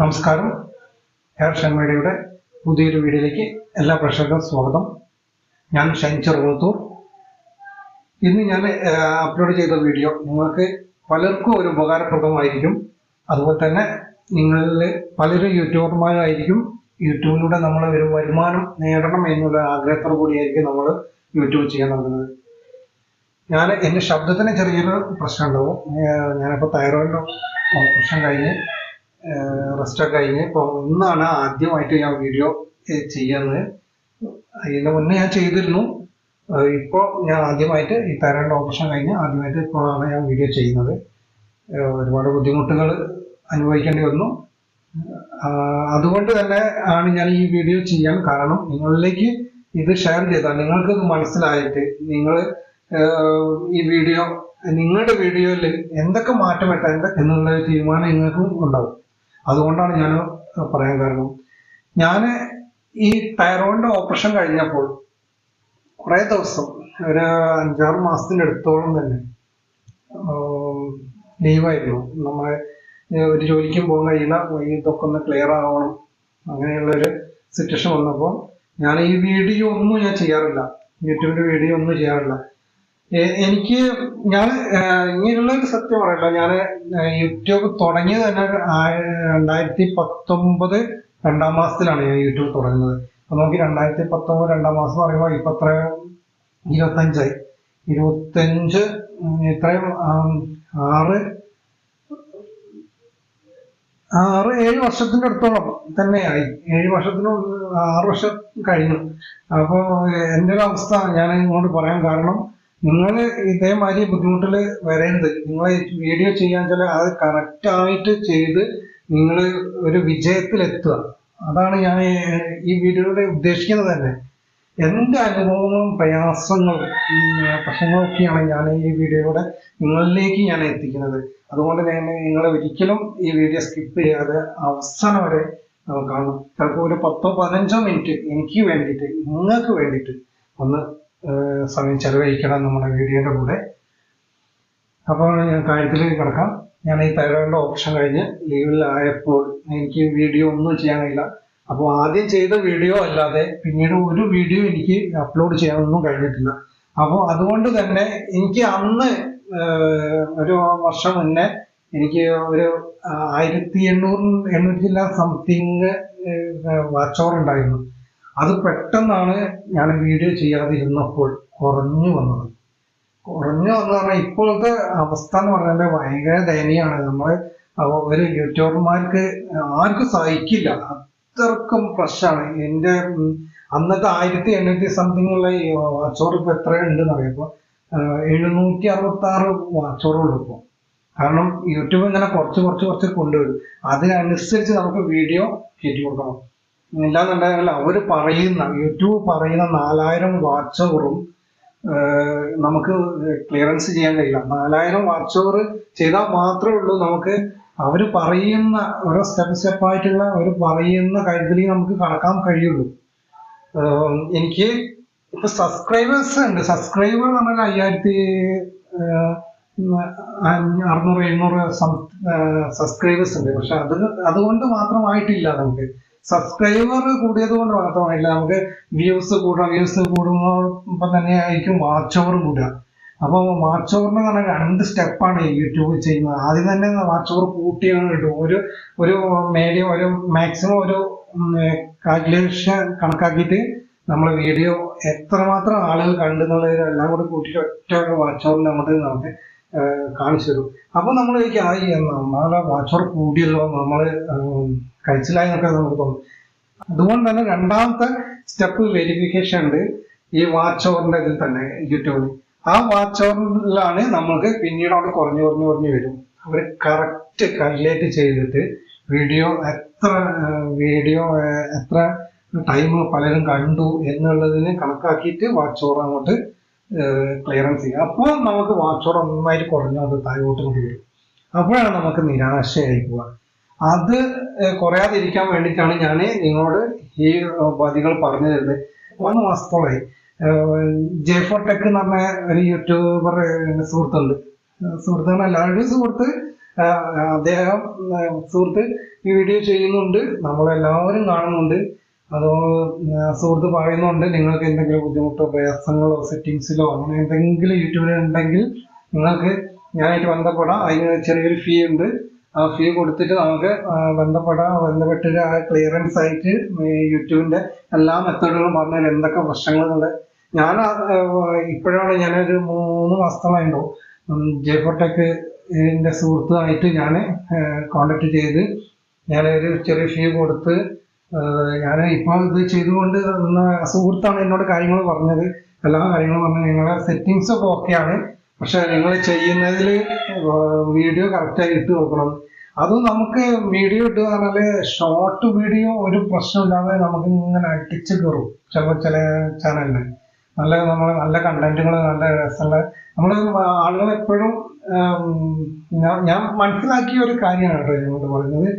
നമസ്കാരം. ഹെയർ ഷൺമേഡിയുടെ പുതിയൊരു വീഡിയോയിലേക്ക് എല്ലാ പ്രേക്ഷകർക്കും സ്വാഗതം. ഞാൻ ഷൈൻചർ കുളത്തൂർ ഇന്ന് ഞാൻ അപ്ലോഡ് ചെയ്ത വീഡിയോ നിങ്ങൾക്ക് പലർക്കും ഒരു ഉപകാരപ്രദമായിരിക്കും. അതുപോലെ തന്നെ നിങ്ങളിൽ പലരും യൂട്യൂബർമാരായിരിക്കും. യൂട്യൂബിലൂടെ നമ്മൾ ഒരു വരുമാനം നേടണം എന്നുള്ള ആഗ്രഹത്തോടു കൂടിയായിരിക്കും നമ്മൾ യൂട്യൂബ് ചെയ്യാൻ തുടങ്ങുന്നത്. ഞാൻ എന്റെ ശബ്ദത്തിന് ചെറിയൊരു പ്രശ്നം ഉണ്ടാവും ഞാനിപ്പോൾ തൈറോയിഡ് ഓപ്പറേഷൻ കഴിഞ്ഞ് റെസ്റ്റൊക്കെ കഴിഞ്ഞ്. ഇപ്പോൾ ഇന്നാണ് ആദ്യമായിട്ട് ഞാൻ വീഡിയോ ചെയ്യുന്നത്. അതിന് മുന്നേ ഞാൻ ചെയ്തിരുന്നു. ഇപ്പോൾ ഞാൻ ആദ്യമായിട്ട് ഈ തൈറോയിഡ് ഓപ്ഷൻ കഴിഞ്ഞ് ആദ്യമായിട്ട് ഇപ്പോഴാണ് ഞാൻ വീഡിയോ ചെയ്യുന്നത്. ഒരുപാട് ബുദ്ധിമുട്ടുകൾ അനുഭവിക്കേണ്ടി വന്നു. അതുകൊണ്ട് തന്നെ ആണ് ഞാൻ ഈ വീഡിയോ ചെയ്യാൻ കാരണം നിങ്ങളിലേക്ക് ഇത് ഷെയർ ചെയ്താൽ നിങ്ങൾക്ക് മനസ്സിലായിട്ട് നിങ്ങൾ ഈ വീഡിയോ നിങ്ങളുടെ വീഡിയോയിൽ എന്തൊക്കെ മാറ്റം വെട്ടാൻ എന്നുള്ള തീരുമാനം നിങ്ങൾക്കും ഉണ്ടാവും. അതുകൊണ്ടാണ് ഞാൻ പറയാൻ കാരണം. ഞാൻ ഈ തൈറോയിഡിന്റെ ഓപ്പറേഷൻ കഴിഞ്ഞപ്പോൾ കുറേ ദിവസം ഒരു അഞ്ചാറ് മാസത്തിന് അടുത്തോളം തന്നെ ലീവായിരുന്നു നമ്മൾ ഒരു ജോലിക്കും പോകാൻ കഴിയില്ല ഇതൊക്കെ ഒന്ന് ക്ലിയർ ആവണം അങ്ങനെയുള്ള ഒരു സിറ്റുവേഷൻ വന്നപ്പോൾ ഞാൻ ഈ വീഡിയോ ഒന്നും ഞാൻ ചെയ്യാറില്ല. യൂട്യൂബിന്റെ വീഡിയോ ഒന്നും ചെയ്യാറില്ല. എനിക്ക് ഞാൻ ഇങ്ങനെയുള്ള ഒരു സത്യം പറയല്ല ഞാൻ യൂട്യൂബ് തുടങ്ങിയത് തന്നെ രണ്ടായിരത്തി പത്തൊമ്പത് രണ്ടാം മാസത്തിലാണ് ഞാൻ യൂട്യൂബ് തുടങ്ങുന്നത്. അപ്പൊ നമുക്ക് രണ്ടായിരത്തി പത്തൊമ്പത് രണ്ടാം മാസം പറയുമ്പോൾ ഇപ്പൊ എത്ര ഇരുപത്തഞ്ചായി. ഇരുപത്തഞ്ച് ഇത്രയും ആറ് ആറ് ഏഴ് വർഷത്തിന്റെ അടുത്തോളം തന്നെയായി. ഏഴ് വർഷത്തിന് ആറ് വർഷം കഴിഞ്ഞു. അപ്പോൾ എന്റെ ഒരു അവസ്ഥ ഞാൻ ഇങ്ങോട്ട് പറയാൻ കാരണം നിങ്ങൾ ഇതേമാതിരി ബുദ്ധിമുട്ടിൽ വരരുത്. നിങ്ങൾ വീഡിയോ ചെയ്യാൻ ചില അത് കറക്റ്റ് ആയിട്ട് ചെയ്ത് നിങ്ങൾ ഒരു വിജയത്തിലെത്തുക. അതാണ് ഞാൻ ഈ വീഡിയോയുടെ ഉദ്ദേശിക്കുന്നത് തന്നെ. എന്റെ അനുഭവങ്ങളും പ്രയാസങ്ങളും പ്രശ്നങ്ങളൊക്കെയാണ് ഞാൻ ഈ വീഡിയോയുടെ നിങ്ങളിലേക്ക് ഞാൻ എത്തിക്കുന്നത്. അതുകൊണ്ട് തന്നെ നിങ്ങൾ ഒരിക്കലും ഈ വീഡിയോ സ്കിപ്പ് ചെയ്യാതെ അവസാനം വരെ കാണും. ചിലപ്പോൾ ഒരു പത്തോ പതിനഞ്ചോ മിനിറ്റ് എനിക്ക് വേണ്ടിയിട്ട് നിങ്ങൾക്ക് വേണ്ടിയിട്ട് ഒന്ന് സമയം ചെലവഴിക്കണം നമ്മുടെ വീഡിയോയുടെ കൂടെ. അപ്പോൾ ഞാൻ കാര്യത്തിലേക്ക് കിടക്കാം. ഞാൻ ഈ തൈറോയിഡിന്റെ ഓപ്ഷൻ കഴിഞ്ഞ് ലീവിലായപ്പോൾ എനിക്ക് വീഡിയോ ഒന്നും ചെയ്യാൻ കഴിയില്ല. അപ്പോൾ ആദ്യം ചെയ്ത വീഡിയോ അല്ലാതെ പിന്നീട് ഒരു വീഡിയോ എനിക്ക് അപ്ലോഡ് ചെയ്യാനൊന്നും കഴിഞ്ഞിട്ടില്ല. അപ്പോൾ അതുകൊണ്ട് തന്നെ എനിക്ക് അന്ന് ഒരു വർഷം മുന്നേ എനിക്ക് ഒരു ആയിരത്തി എണ്ണൂറ് എണ്ണൂറ്റില്ല സംതിങ് വാച്ച് അവർ ഉണ്ടായിരുന്നു. അത് പെട്ടെന്നാണ് ഞാൻ വീഡിയോ ചെയ്യാതിരുന്നപ്പോൾ കുറഞ്ഞു വന്നത്. കുറഞ്ഞു വന്നു പറഞ്ഞാൽ ഇപ്പോഴത്തെ അവസ്ഥ എന്ന് പറഞ്ഞാൽ ഭയങ്കര ദയനീയമാണ്. നമ്മൾ ഒരു യൂട്യൂബർമാർക്ക് ആർക്കും സഹിക്കില്ല. അത്രക്കും പ്രശ്നമാണ് എന്റെ അന്നത്തെ ആയിരത്തി എണ്ണൂറ്റി സംതിങ് ഉള്ള ഈ എത്ര ഇപ്പൊ എത്രയുണ്ടെന്ന് അറിയുമ്പോൾ എഴുന്നൂറ്റി അറുപത്തി ആറ് വാച്ചോറുള്ളൂ ഇപ്പോൾ കാരണം യൂട്യൂബ് ഇങ്ങനെ കുറച്ച് കുറച്ച് കുറച്ച് കൊണ്ടുവരും. അതിനനുസരിച്ച് നമുക്ക് വീഡിയോ കയറ്റി കൊടുക്കണം. ഇല്ലാന്നുണ്ടെങ്കിൽ അവർ പറയുന്ന യൂട്യൂബ് പറയുന്ന നാലായിരം വാച്ച് നമുക്ക് ക്ലിയറൻസ് ചെയ്യാൻ കഴിയില്ല. നാലായിരം വാച്ച് ചെയ്താൽ മാത്രമേ ഉള്ളൂ നമുക്ക് അവർ പറയുന്ന ഓരോ സ്റ്റെപ്പ് സ്റ്റെപ്പായിട്ടുള്ള അവർ പറയുന്ന കാര്യത്തിൽ നമുക്ക് കണക്കാൻ കഴിയുള്ളൂ. എനിക്ക് ഇപ്പൊ സബ്സ്ക്രൈബേഴ്സ് ഉണ്ട്. സബ്സ്ക്രൈബർ എന്ന് പറഞ്ഞാൽ അയ്യായിരത്തി അറുന്നൂറ് എഴുന്നൂറ് സബ്സ്ക്രൈബേഴ്സ് ഉണ്ട്. പക്ഷെ അത് അതുകൊണ്ട് മാത്രമായിട്ടില്ല നമുക്ക്. സബ്സ്ക്രൈബർ കൂടിയത് കൊണ്ട് മാത്രമായില്ല നമുക്ക് വ്യൂസ് കൂടാം വ്യൂസ് കൂടുമ്പോൾ തന്നെ ആയിരിക്കും വാച്ച് ഓവർ കൂടുക അപ്പോൾ വാച്ച് ഓവറിന് പറഞ്ഞാൽ രണ്ട് സ്റ്റെപ്പാണ് യൂട്യൂബ് ചെയ്യുന്നത്. ആദ്യം തന്നെ വാച്ച് ഓവർ കൂട്ടിയാണ് കിട്ടും ഒരു ഒരു മീഡിയം ഒരു മാക്സിമം ഒരു കാൽക്കുലേഷൻ കണക്കാക്കിയിട്ട് നമ്മൾ വീഡിയോ എത്രമാത്രം ആളുകൾ കണ്ടെന്നുള്ളതിനെല്ലാം കൂടി കൂട്ടിയിട്ട് ഒറ്റ വാച്ച് ഓവറിൽ നമുക്ക് നമുക്ക് കാണിച്ചു അപ്പൊ നമ്മൾ ആയി നമ്മളെ വാച്ച് കൂടിയല്ലോ നമ്മൾ കഴിച്ചില്ല എന്നൊക്കെ നമുക്ക് തോന്നും. അതുകൊണ്ട് തന്നെ രണ്ടാമത്തെ സ്റ്റെപ്പ് വെരിഫിക്കേഷൻ ഉണ്ട് ഈ വാച്ച് ഓവറിന്റെ ഇതിൽ തന്നെ യൂട്യൂബിൽ ആ വാച്ച് ഓവറിലാണ് നമ്മൾക്ക് പിന്നീട് അവിടെ കുറഞ്ഞു കുറഞ്ഞു കുറഞ്ഞു വരും. അവർ കറക്റ്റ് കാൽക്കുലേറ്റ് ചെയ്തിട്ട് വീഡിയോ എത്ര വീഡിയോ എത്ര ടൈം പലരും കണ്ടു എന്നുള്ളതിന് കണക്കാക്കിയിട്ട് വാച്ച് ഓവർ അങ്ങോട്ട് ക്ലിയറൻസ് ചെയ്യുക. അപ്പോൾ നമുക്ക് വാച്ചോടെ ഒന്നായിട്ട് കുറഞ്ഞു അത് താഴോട്ട് കൂടി വരും. അപ്പോഴാണ് നമുക്ക് നിരാശയായി പോവുക. അത് കുറയാതിരിക്കാൻ വേണ്ടിയിട്ടാണ് ഞാൻ നിങ്ങളോട് ഈ ഉപാധികൾ പറഞ്ഞു തരുന്നത്. മൂന്ന് മാസത്തോളമായി ജെ ഫോർ ടെക് എന്ന് പറഞ്ഞ ഒരു യൂട്യൂബർ സുഹൃത്തുണ്ട്. സുഹൃത്തുക്കളല്ല ഒരു സുഹൃത്ത്. അദ്ദേഹം സുഹൃത്ത് ഈ വീഡിയോ ചെയ്യുന്നുണ്ട്. നമ്മളെല്ലാവരും കാണുന്നുണ്ട്. അതോ സുഹൃത്ത് പറയുന്നുണ്ട് നിങ്ങൾക്ക് എന്തെങ്കിലും ബുദ്ധിമുട്ടോ പ്രയാസങ്ങളോ സെറ്റിങ്സിലോ അങ്ങനെ എന്തെങ്കിലും യൂട്യൂബിൽ ഉണ്ടെങ്കിൽ നിങ്ങൾക്ക് ഞാനായിട്ട് ബന്ധപ്പെടാം. അതിന് ചെറിയൊരു ഫീ ഉണ്ട്. ആ ഫീ കൊടുത്തിട്ട് നമുക്ക് ബന്ധപ്പെടാം. ബന്ധപ്പെട്ടിട്ട് ആ ക്ലിയറൻസ് ആയിട്ട് യൂട്യൂബിന്റെ എല്ലാ മെത്തേഡുകളും പറഞ്ഞാൽ എന്തൊക്കെ പ്രശ്നങ്ങളുണ്ട്. ഞാൻ ഇപ്പോഴാണ് ഞാനൊരു മൂന്ന് മാസത്തോളമായിട്ടുണ്ടോ ജെഫോടെക് എന്റെ സുഹൃത്തുമായിട്ട് ഞാൻ കോണ്ടാക്ട് ചെയ്ത് ഞാനൊരു ചെറിയ ഫീ കൊടുത്ത് ഞാൻ ഇപ്പോൾ ഇത് ചെയ്തുകൊണ്ട് സുഹൃത്താണ് എന്നോട് കാര്യങ്ങൾ പറഞ്ഞത്. എല്ലാ കാര്യങ്ങളും പറഞ്ഞു നിങ്ങളെ സെറ്റിങ്സ് ഒക്കെ ഓക്കെയാണ് പക്ഷെ നിങ്ങൾ ചെയ്യുന്നതിൽ വീഡിയോ കറക്റ്റായി ഇട്ട് നോക്കണം. അതും നമുക്ക് വീഡിയോ ഇട്ട് പറഞ്ഞാൽ ഷോർട്ട് വീഡിയോ ഒരു പ്രശ്നമില്ലാതെ നമുക്ക് ഇങ്ങനെ അടിച്ച് കയറും ചിലപ്പോൾ ചില ചാനലിന് നല്ല നമ്മൾ നല്ല കണ്ടന്റുകൾ നല്ല രസമുള്ള നമ്മൾ ആളുകൾ എപ്പോഴും ഞാൻ മനസ്സിലാക്കിയ ഒരു കാര്യമാണ് കേട്ടോ ഞങ്ങളോട് പറയുന്നത്.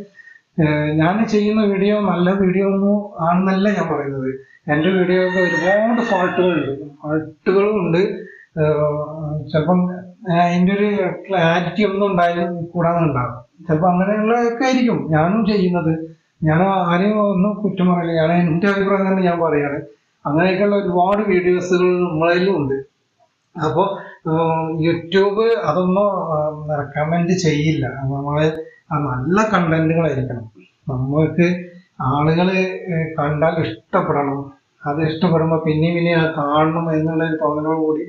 ഞാൻ ചെയ്യുന്ന വീഡിയോ നല്ല വീഡിയോ ഒന്നും ആണെന്നല്ല ഞാൻ പറയുന്നത്. എന്റെ വീഡിയോക്ക് ഒരുപാട് ഫാൾട്ടുകളുണ്ട്. ഫാൾട്ടുകളും ഉണ്ട്. ചിലപ്പം അതിന്റെ ഒരു ക്ലാരിറ്റി ഒന്നും ഉണ്ടായാലും കൂടാതെ ഉണ്ടാകും. ചിലപ്പോൾ അങ്ങനെയുള്ളതൊക്കെ ആയിരിക്കും ഞാനും ചെയ്യുന്നത്. ഞാൻ ആരെയും ഒന്നും കുറ്റം പറയില്ല ഞാൻ എന്റെ അഭിപ്രായം തന്നെ ഞാൻ പറയാണ്. അങ്ങനെയൊക്കെയുള്ള ഒരുപാട് വീഡിയോസുകൾ നമ്മളതിലും ഉണ്ട്. അപ്പോൾ യൂട്യൂബ് അതൊന്നും റെക്കമെൻഡ് ചെയ്യില്ല. നമ്മൾ ആ നല്ല കണ്ടന്റുകളായിരിക്കണം. നമ്മൾക്ക് ആളുകൾ കണ്ടാൽ ഇഷ്ടപ്പെടണം. അത് ഇഷ്ടപ്പെടുമ്പോൾ പിന്നെയും പിന്നെയും അത് കാണണം എന്നുള്ള ഒരു തോന്നലോട് കൂടി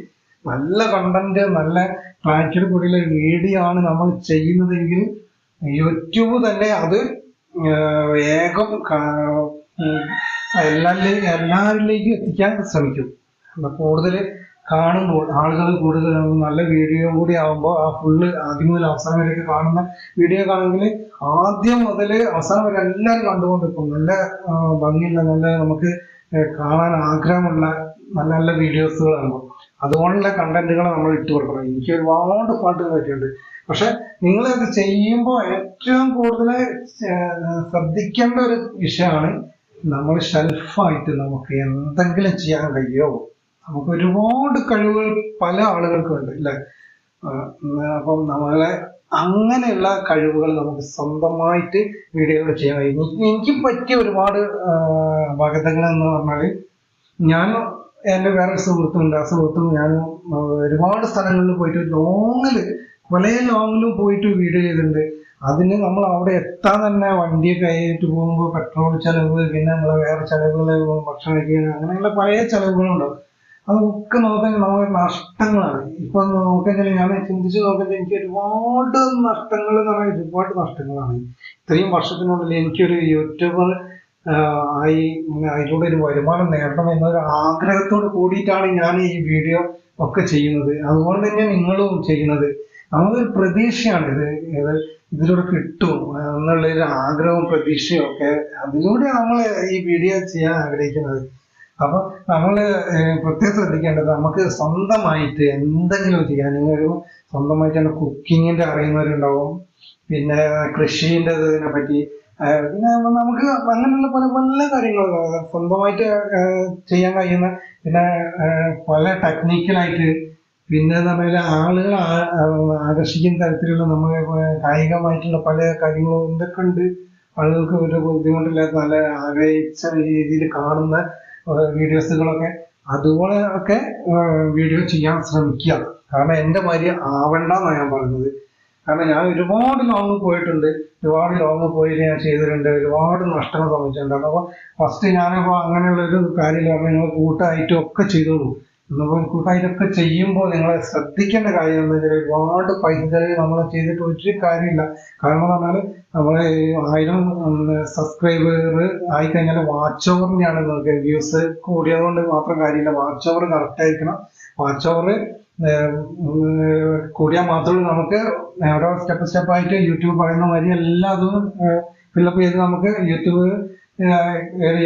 നല്ല കണ്ടന്റ് നല്ല ക്ലാരിറ്റിയോട് കൂടിയുള്ള വീഡിയോ ആണ് നമ്മൾ ചെയ്യുന്നതെങ്കിൽ യൂട്യൂബ് തന്നെ അത് വേഗം എല്ലാം ഉം എല്ലാരിലേക്കും എല്ലാവരിലേക്കും എത്തിക്കാൻ ശ്രമിക്കും. കൂടുതൽ കാണുമ്പോൾ ആളുകൾ കൂടുതൽ നല്ല വീഡിയോ കൂടി ആവുമ്പോൾ ആ ഫുള്ള് ആദ്യം മുതൽ അവസാനം വരെയൊക്കെ കാണുന്ന വീഡിയോ കാണുമെങ്കിൽ ആദ്യം മുതൽ അവസാനം വരെ എല്ലാവരും കണ്ടുകൊണ്ടിരിക്കും. നല്ല ഭംഗിയുള്ള നല്ല നമുക്ക് കാണാൻ ആഗ്രഹമുള്ള നല്ല നല്ല വീഡിയോസുകളാണ്. അതുകൊണ്ടുള്ള കണ്ടന്റുകൾ നമ്മൾ ഇട്ട് കൊടുക്കണം. എനിക്ക് ഒരുപാട് പാട്ടുകൾ പറ്റിയുണ്ട് പക്ഷെ നിങ്ങൾ അത് ചെയ്യുമ്പോൾ ഏറ്റവും കൂടുതൽ ശ്രദ്ധിക്കേണ്ട ഒരു വിഷയമാണ് നമ്മൾ ഷെൽഫായിട്ട് നമുക്ക് എന്തെങ്കിലും ചെയ്യാൻ കഴിയുമോ? നമുക്ക് ഒരുപാട് കഴിവുകൾ പല ആളുകൾക്ക് ഉണ്ട് അല്ലെ അപ്പം നമ്മളെ അങ്ങനെയുള്ള കഴിവുകൾ നമുക്ക് സ്വന്തമായിട്ട് വീഡിയോകൾ ചെയ്യാൻ കഴിയും. എനിക്ക് പറ്റിയ ഒരുപാട് വകതങ്ങൾ എന്ന് പറഞ്ഞാൽ ഞാൻ എന്റെ വേറെ സുഹൃത്തുണ്ട്. ആ സുഹൃത്തും ഞാൻ ഒരുപാട് സ്ഥലങ്ങളിൽ പോയിട്ട് ലോങ്ങിൽ പല ലോങ്ങിലും പോയിട്ട് വീഡിയോ ചെയ്തിട്ടുണ്ട്. അതിന് നമ്മൾ അവിടെ എത്താൻ തന്നെ വണ്ടി കയറ്റി പോകുമ്പോൾ പെട്രോൾ ചെലവ് പിന്നെ നമ്മളെ വേറെ ചെലവുകൾ ഭക്ഷണം കഴിക്കുക അങ്ങനെയുള്ള പല ചെലവുകളുണ്ടാവും. അതൊക്കെ നോക്കാൻ നമുക്ക് നഷ്ടങ്ങളാണ്. ഇപ്പൊ നോക്കാൻ ഞാൻ ചിന്തിച്ച് നോക്കുന്നത് എനിക്ക് ഒരുപാട് നഷ്ടങ്ങൾ എന്ന് പറഞ്ഞാൽ ഒരുപാട് നഷ്ടങ്ങളാണ്. ഇത്രയും വർഷത്തിനുള്ളിൽ എനിക്കൊരു യൂട്യൂബർ ആയി അതിലൂടെ ഒരു വരുമാനം നേടണം എന്നൊരു ആഗ്രഹത്തോട് കൂടിയിട്ടാണ് ഞാൻ ഈ വീഡിയോ ഒക്കെ ചെയ്യുന്നത്. അതുപോലെ തന്നെ നിങ്ങളും ചെയ്യുന്നത്. നമുക്കൊരു പ്രതീക്ഷയാണ് ഇത് ഇതിലൂടെ കിട്ടും എന്നുള്ള ഒരു ആഗ്രഹവും പ്രതീക്ഷയും ഒക്കെ അതിലൂടെ നമ്മൾ ഈ വീഡിയോ ചെയ്യാൻ ആഗ്രഹിക്കുന്നത്. അപ്പൊ നമ്മൾ ഏഹ് പ്രത്യേകം ശ്രദ്ധിക്കേണ്ടത് നമുക്ക് സ്വന്തമായിട്ട് എന്തെങ്കിലും ചെയ്യാൻ. ഒരു സ്വന്തമായിട്ട് തന്നെ കുക്കിങ്ങിന്റെ അറിയുന്നവരുണ്ടാവും. പിന്നെ കൃഷിന്റെ ഇതിനെ പറ്റി പിന്നെ നമുക്ക് അങ്ങനെയുള്ള പല പല കാര്യങ്ങൾ സ്വന്തമായിട്ട് ചെയ്യാൻ കഴിയുന്ന പിന്നെ പല ടെക്നിക്കലായിട്ട് പിന്നെ എന്ന് പറഞ്ഞാൽ ആളുകൾ ആകർഷിക്കുന്ന തരത്തിലുള്ള നമ്മൾ കായികമായിട്ടുള്ള പല കാര്യങ്ങളും എന്തൊക്കെ ഉണ്ട് ആളുകൾക്ക് ഒരു ബുദ്ധിമുട്ടില്ലാത്ത നല്ല ആഗ്രഹിച്ച രീതിയിൽ കാണുന്ന വീഡിയോസുകളൊക്കെ അതുപോലെ ഒക്കെ വീഡിയോ ചെയ്യാൻ ശ്രമിക്കുക. കാരണം എന്റെ ഭാര്യ ആവണ്ടെന്നാണ് ഞാൻ പറയുന്നത് കാരണം ഞാൻ ഒരുപാട് ലോങ് പോയിട്ടുണ്ട്. ഒരുപാട് ലോങ് പോയി ഞാൻ ചെയ്തിട്ടുണ്ട്. ഒരുപാട് നഷ്ടങ്ങൾ സംഭവിച്ചിട്ടുണ്ട്. അപ്പോൾ ഫസ്റ്റ് ഞാനിപ്പോൾ അങ്ങനെയുള്ളൊരു കാര്യമില്ല. അപ്പോൾ നിങ്ങൾ കൂട്ടായിട്ടും ഒക്കെ ചെയ്തോളൂ. എന്നപ്പോൾ കൂട്ടായിട്ടൊക്കെ ചെയ്യുമ്പോൾ നിങ്ങൾ ശ്രദ്ധിക്കേണ്ട കാര്യം എന്താ വെച്ചാൽ ഒരുപാട് പൈസ ചെലവ് നമ്മൾ ചെയ്തിട്ട് ഒരു കാര്യമില്ല. കാരണം എന്ന് പറഞ്ഞാൽ നമ്മളെ ആയിരം സബ്സ്ക്രൈബർ ആയി കഴിഞ്ഞാൽ വാച്ച് ഓവറിനെയാണ് നിങ്ങൾക്ക് വ്യൂസ് കൂടിയതുകൊണ്ട് മാത്രം കാര്യമില്ല. വാച്ച് ഓവർ കറക്റ്റ് ആയിരിക്കണം വാച്ച് ഓവർ കൂടിയാൽ മാത്രമേ നമുക്ക് ഓരോ സ്റ്റെപ്പ് സ്റ്റെപ്പ് ആയിട്ട് യൂട്യൂബ് പറയുന്ന മാതിരി എല്ലാതും ഫില്ലപ്പ് ചെയ്ത് നമുക്ക് യൂട്യൂബ്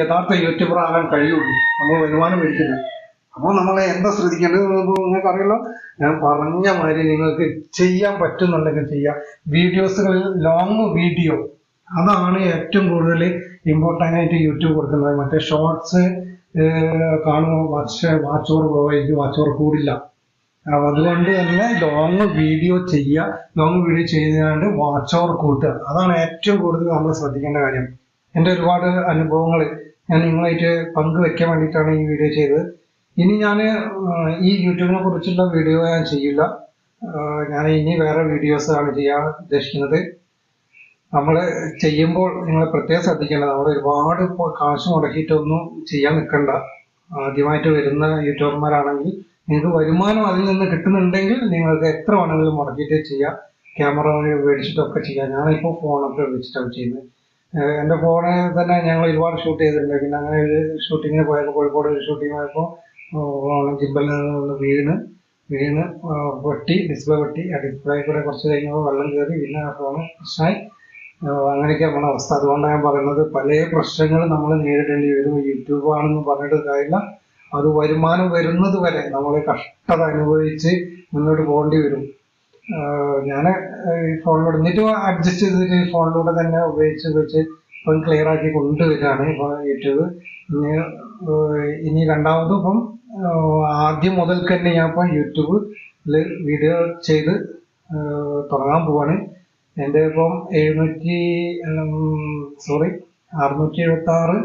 യഥാർത്ഥ യൂട്യൂബർ ആകാൻ കഴിയുള്ളൂ. നമ്മൾ വരുമാനം മേടിക്കില്ല അപ്പോൾ നമ്മളെ എന്താ ശ്രദ്ധിക്കേണ്ടത് നിങ്ങൾക്ക് അറിയല്ലോ ഞാൻ പറഞ്ഞ മാതിരി നിങ്ങൾക്ക് ചെയ്യാൻ പറ്റുന്നുണ്ടെങ്കിൽ ചെയ്യാം. വീഡിയോസുകളിൽ ലോങ് വീഡിയോ അതാണ് ഏറ്റവും കൂടുതൽ ഇമ്പോർട്ടന്റ് ആയിട്ട് യൂട്യൂബ് കൊടുക്കുന്നത്. മറ്റേ ഷോർട്സ് കാണുമ്പോൾ വാച്ച് വാച്ച് ഓവർ കുറവായിരിക്കും വാച്ച് ഓവർ കൂടില്ല അതുകൊണ്ട് തന്നെ ലോങ് വീഡിയോ ചെയ്യുക. ലോങ് വീഡിയോ ചെയ്തുകൊണ്ട് വാച്ച് ഓവർ കൂട്ടുക. അതാണ് ഏറ്റവും കൂടുതൽ നമ്മൾ ശ്രദ്ധിക്കേണ്ട കാര്യം. എന്റെ ഒരുപാട് അനുഭവങ്ങൾ ഞാൻ നിങ്ങളായിട്ട് പങ്കുവെക്കാൻ വേണ്ടിയിട്ടാണ് ഈ വീഡിയോ ചെയ്തത്. ഇനി ഞാൻ ഈ യൂട്യൂബിനെ കുറിച്ചുള്ള വീഡിയോ ഞാൻ ചെയ്യില്ല. ഞാൻ ഇനി വേറെ വീഡിയോസ് ആണ് ചെയ്യാൻ ഉദ്ദേശിക്കുന്നത്. നമ്മൾ ചെയ്യുമ്പോൾ നിങ്ങൾ പ്രത്യേകം ശ്രദ്ധിക്കേണ്ടത് നമ്മൾ ഒരുപാട് കാശ് മുടക്കിയിട്ടൊന്നും ചെയ്യാൻ നിൽക്കണ്ട. ആദ്യമായിട്ട് വരുന്ന യൂട്യൂബർമാരാണെങ്കിൽ നിങ്ങൾക്ക് വരുമാനം അതിൽ നിന്ന് കിട്ടുന്നുണ്ടെങ്കിൽ നിങ്ങൾക്ക് എത്ര വേണമെങ്കിലും മുടക്കിയിട്ട് ചെയ്യാം. ക്യാമറ മേടിച്ചിട്ടൊക്കെ ചെയ്യാം. ഞാനിപ്പോൾ ഫോണൊക്കെ വെച്ചിട്ടാണ് ചെയ്യുന്നത്. എന്റെ ഫോണിൽ തന്നെ ഞങ്ങൾ ഒരുപാട് ഷൂട്ട് ചെയ്തിട്ടുണ്ട്. പിന്നെ അങ്ങനെ ഒരു ഷൂട്ടിങ്ങിന് പോയപ്പോൾ കോഴിക്കോട് ഒരു ഷൂട്ടിങ് പോയപ്പോൾ നിന്ന് വീണ് വീണ് വെട്ടി ഡിസ്പ്ലേ വെട്ടി. ആ ഡിസ്പ്ലേ കൂടെ കുറച്ച് കഴിഞ്ഞപ്പോൾ വെള്ളം കയറി പിന്നെ ഫോണ് പ്രശ്നമായി. അങ്ങനെയൊക്കെ നമ്മുടെ അവസ്ഥ. അതുകൊണ്ടാണ് ഞാൻ പറയുന്നത് പല പ്രശ്നങ്ങൾ നമ്മൾ നേരിടേണ്ടി വരും. യൂട്യൂബ് ആണെന്ന് പറഞ്ഞിട്ട് കാര്യമില്ല. അത് വരുമാനം വരുന്നത് വരെ നമ്മൾ കഷ്ടത അനുഭവിച്ച് മുന്നോട്ട് പോകേണ്ടി വരും. ഞാൻ ഈ ഫോണിലൂടെ എന്നിട്ട് അഡ്ജസ്റ്റ് ചെയ്തിട്ട് ഈ ഫോണിലൂടെ തന്നെ ഉപയോഗിച്ച് വെച്ച് ഇപ്പം ക്ലിയർ ആക്കി കൊണ്ടുവരികയാണ് ഇപ്പോൾ യൂട്യൂബ്. ഇനി ഇനി രണ്ടാമതും ഇപ്പം ആദ്യം മുതൽക്ക് തന്നെ ഞാൻ ഇപ്പം യൂട്യൂബിൽ വീഡിയോ ചെയ്ത് തുടങ്ങാൻ പോവാണ്. എന്റെ ഇപ്പം എഴുന്നൂറ്റി സോറി അറുന്നൂറ്റി എഴുപത്തി ആറ്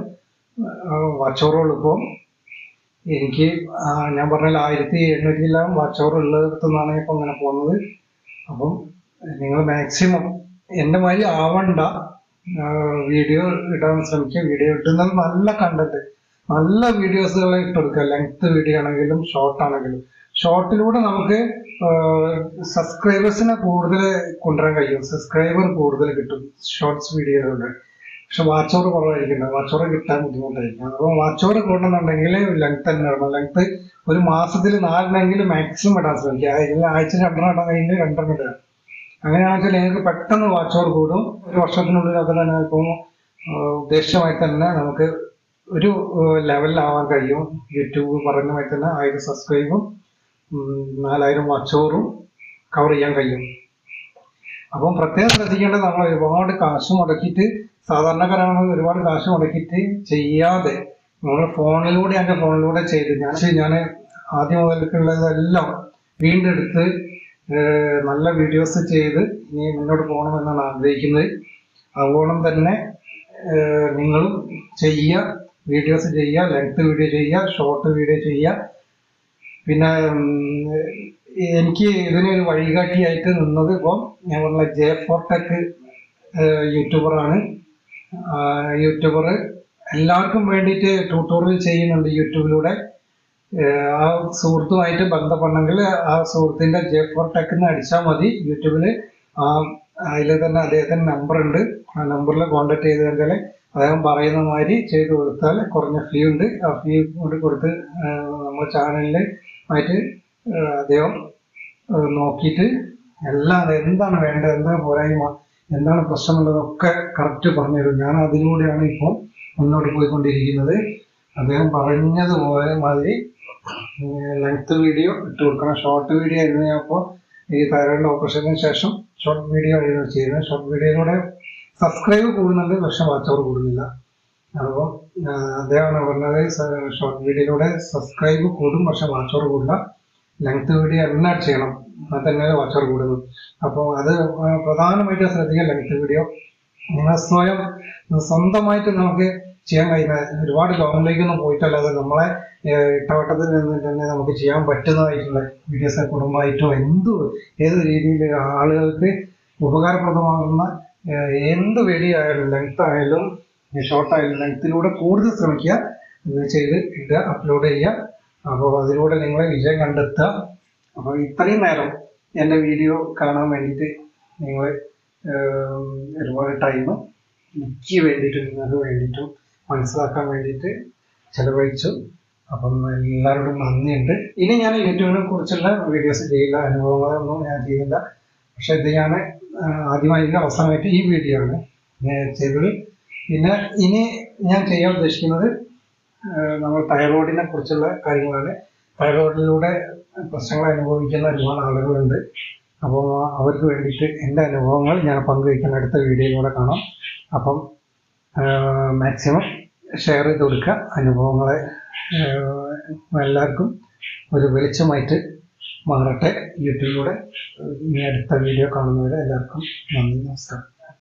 വാച്ചോറുകൾ ഇപ്പം. എനിക്ക് ഞാൻ പറഞ്ഞാൽ ആയിരത്തി എണ്ണൂറ്റിയെല്ലാം വാച്ചോർ ഉള്ളിടത്തു നിന്നാണ് ഇപ്പം അങ്ങനെ പോകുന്നത്. അപ്പം നിങ്ങൾ മാക്സിമം എന്റെ മാതിരി ആവണ്ട വീഡിയോ ഇടാൻ ശ്രമിക്കുക. വീഡിയോ ഇടുന്നത് നല്ല കണ്ടന്റ് നല്ല വീഡിയോസുകൾ ഇട്ടെടുക്കുക. ലെങ്ത് വീഡിയോ ആണെങ്കിലും ഷോർട്ട് ആണെങ്കിലും. ഷോർട്ടിലൂടെ നമുക്ക് സബ്സ്ക്രൈബേഴ്സിനെ കൂടുതൽ കൊണ്ടുവരാൻ കഴിയും. സബ്സ്ക്രൈബർ കൂടുതൽ കിട്ടും ഷോർട്സ് വീഡിയോയിലൂടെ പക്ഷെ വാച്ച് ഓവർ കുറവായിരിക്കും. വാച്ച് ഓവർ കിട്ടാൻ ബുദ്ധിമുട്ടായിരിക്കും. അപ്പോൾ വാച്ച് ഓവർ കൂടണമെന്നുണ്ടെങ്കിൽ ലെങ്ത് തന്നെ ഇടണം. ലെങ്ത് ഒരു മാസത്തിൽ നാലിനെങ്കിലും മാക്സിമം ഇടാൻ ശ്രമിക്കുക. അല്ലെങ്കിൽ ആഴ്ച രണ്ടെണ്ണം ഇടാൻ കഴിഞ്ഞാൽ രണ്ടെണ്ണം ഇടുക. അങ്ങനെയാണെങ്കിൽ നിങ്ങൾക്ക് പെട്ടെന്ന് വാച്ച് ഓവർ കൂടും. ഒരു വർഷത്തിനുള്ളിലൊക്കെ തന്നെ ഇപ്പം ഉദ്ദേശമായി തന്നെ നമുക്ക് ഒരു ലെവലിലാവാൻ കഴിയും. യൂട്യൂബ് പറഞ്ഞ മാതിരി തന്നെ ആയിരം സബ്സ്ക്രൈബും നാലായിരം വാച്ചോറും കവർ ചെയ്യാൻ കഴിയും. അപ്പം പ്രത്യേകം ശ്രദ്ധിക്കേണ്ടത് നമ്മൾ ഒരുപാട് കാശ് മുടക്കിയിട്ട് സാധാരണക്കാരാണ് ഒരുപാട് കാശ് മുടക്കിയിട്ട് ചെയ്യാതെ നമ്മൾ ഫോണിലൂടെ എന്റെ ഫോണിലൂടെ ചെയ്ത് ഞാൻ ഞാൻ ആദ്യം മുതൽക്കുള്ളതെല്ലാം വീണ്ടെടുത്ത് നല്ല വീഡിയോസ് ചെയ്ത് ഇനി മുന്നോട്ട് പോകണമെന്നാണ് ആഗ്രഹിക്കുന്നത്. അതുപോലെ തന്നെ നിങ്ങളും ചെയ്യുക. വീഡിയോസ് ചെയ്യുക ലെങ്ത് വീഡിയോ ചെയ്യുക ഷോർട്ട് വീഡിയോ ചെയ്യുക. പിന്നെ എനിക്ക് ഇതിനൊരു വഴികാട്ടിയായിട്ട് നിന്നത് ഇപ്പം ഞാൻ പറഞ്ഞ ജെ ഫോർ ടെക് യൂട്യൂബറാണ്. യൂട്യൂബർ എല്ലാവർക്കും വേണ്ടിയിട്ട് ട്യൂട്ടോറിയൽ ചെയ്യുന്നുണ്ട് യൂട്യൂബിലൂടെ. ആ സുഹൃത്തുമായിട്ട് ബന്ധപ്പെടണമെങ്കിൽ ആ സുഹൃത്തിന്റെ ജെ ഫോർ ടെക് എന്ന് അടിച്ചാൽ മതി യൂട്യൂബിൽ ആ അതിൽ തന്നെ അദ്ദേഹത്തിന്റെ നമ്പർ ഉണ്ട് ആ നമ്പറിൽ കോൺടാക്ട് ചെയ്ത് കഴിഞ്ഞാൽ അദ്ദേഹം പറയുന്ന മാതിരി ചെയ്ത് കൊടുത്താൽ കുറഞ്ഞ ഫീ ഉണ്ട്. ആ ഫീ കൂടി കൊടുത്ത് നമ്മൾ ചാനലിൽ ആയിട്ട് അദ്ദേഹം നോക്കിയിട്ട് എല്ലാം എന്താണ് വേണ്ടത് എന്താണ് പോരായ്മ എന്താണ് പ്രശ്നമുള്ളതൊക്കെ കറക്റ്റ് പറഞ്ഞു തരും. ഞാൻ അതിലൂടെയാണ് ഇപ്പോൾ മുന്നോട്ട് പോയിക്കൊണ്ടിരിക്കുന്നത്. അദ്ദേഹം പറഞ്ഞതുപോലെ മാതിരി ലെങ്ത് വീഡിയോ ഇട്ട് കൊടുക്കണം. ഷോർട്ട് വീഡിയോ ആയിരുന്നു ഞാൻ ഇപ്പോൾ ഈ തൈറോയിഡ് ഓപ്പറേഷന് ശേഷം ഷോർട്ട് വീഡിയോ ആയിരുന്നു ചെയ്യുന്നത്. ഷോർട്ട് വീഡിയോയിലൂടെ സബ്സ്ക്രൈബ് കൂടുന്നുണ്ട് പക്ഷെ വാച്ച് അവർ കൂടുന്നില്ല. അപ്പോൾ അദ്ദേഹമാണ് പറഞ്ഞത് ഷോർട്ട് വീഡിയോയിലൂടെ സബ്സ്ക്രൈബ് കൂടും പക്ഷെ വാച്ച് അവർ കൂടില്ല. ലെങ്ത് വീഡിയോ എല്ലാം ചെയ്യണം. അത് തന്നെ വാച്ച് അവർ കൂടുന്നു. അപ്പോൾ അത് പ്രധാനമായിട്ട് ശ്രദ്ധിക്കുക ലെങ്ത് വീഡിയോ നിങ്ങൾ സ്വയം സ്വന്തമായിട്ട് നമുക്ക് ചെയ്യാൻ കഴിയുന്ന ഒരുപാട് ലോങ്ങിലേക്കൊന്നും പോയിട്ടല്ലാതെ നമ്മളെ ഇട്ടവട്ടത്തിൽ നിന്ന് തന്നെ നമുക്ക് ചെയ്യാൻ പറ്റുന്നതായിട്ടുള്ള വീഡിയോസ് കുടുംബമായിട്ടോ എന്തോ ഏത് രീതിയിൽ ആളുകൾക്ക് ഉപകാരപ്രദമാകുന്ന എന്ത് വലിയ ആയാലും ലെങ്ത് ആയാലും ഷോർട്ട് ആയാലും ലെങ്ത്തിലൂടെ കൂടുതൽ ശ്രമിക്കുക. ഇത് ചെയ്ത് ഇടുക അപ്ലോഡ് ചെയ്യുക. അപ്പോൾ അതിലൂടെ നിങ്ങളെ വിജയം കണ്ടെത്തുക. അപ്പോൾ ഇത്രയും നേരം എന്റെ വീഡിയോ കാണാൻ വേണ്ടിയിട്ട് നിങ്ങൾ ഒരുപാട് ടൈം എനിക്ക് വേണ്ടിയിട്ടും നിങ്ങൾക്ക് വേണ്ടിയിട്ടും മനസ്സിലാക്കാൻ വേണ്ടിയിട്ട് ചിലവഴിച്ചു. അപ്പം എല്ലാവരോടും നന്ദിയുണ്ട്. ഇനി ഞാൻ യൂട്യൂബിനെ കുറിച്ചുള്ള വീഡിയോസ് ചെയ്യില്ല അനുഭവങ്ങളൊന്നും ഞാൻ ചെയ്യില്ല. പക്ഷെ ഇത് ഞാൻ ആദ്യമായിട്ട് അവസാനമായിട്ട് ഈ വീഡിയോ ആണ് ചെയ്തത്. പിന്നെ ഇനി ഞാൻ ചെയ്യാൻ ഉദ്ദേശിക്കുന്നത് നമ്മൾ തൈറോയിഡിനെ കുറിച്ചുള്ള കാര്യങ്ങളാണ്. തൈറോയിഡിലൂടെ പ്രശ്നങ്ങൾ അനുഭവിക്കുന്ന ഒരുപാട് ആളുകളുണ്ട്. അപ്പോൾ അവർക്ക് വേണ്ടിയിട്ട് എന്റെ അനുഭവങ്ങൾ ഞാൻ പങ്കുവയ്ക്കുന്ന അടുത്ത വീഡിയോയിലൂടെ കാണാം. അപ്പം മാക്സിമം ഷെയർ ചെയ്ത് കൊടുക്കുക. അനുഭവങ്ങളെ എല്ലാവർക്കും ഒരു വെളിച്ചമായിട്ട് മാറട്ടെ. യൂട്യൂബിലൂടെ ഇനി അടുത്ത വീഡിയോ കാണുന്നവരെ എല്ലാവർക്കും നന്ദി നമസ്കാരം.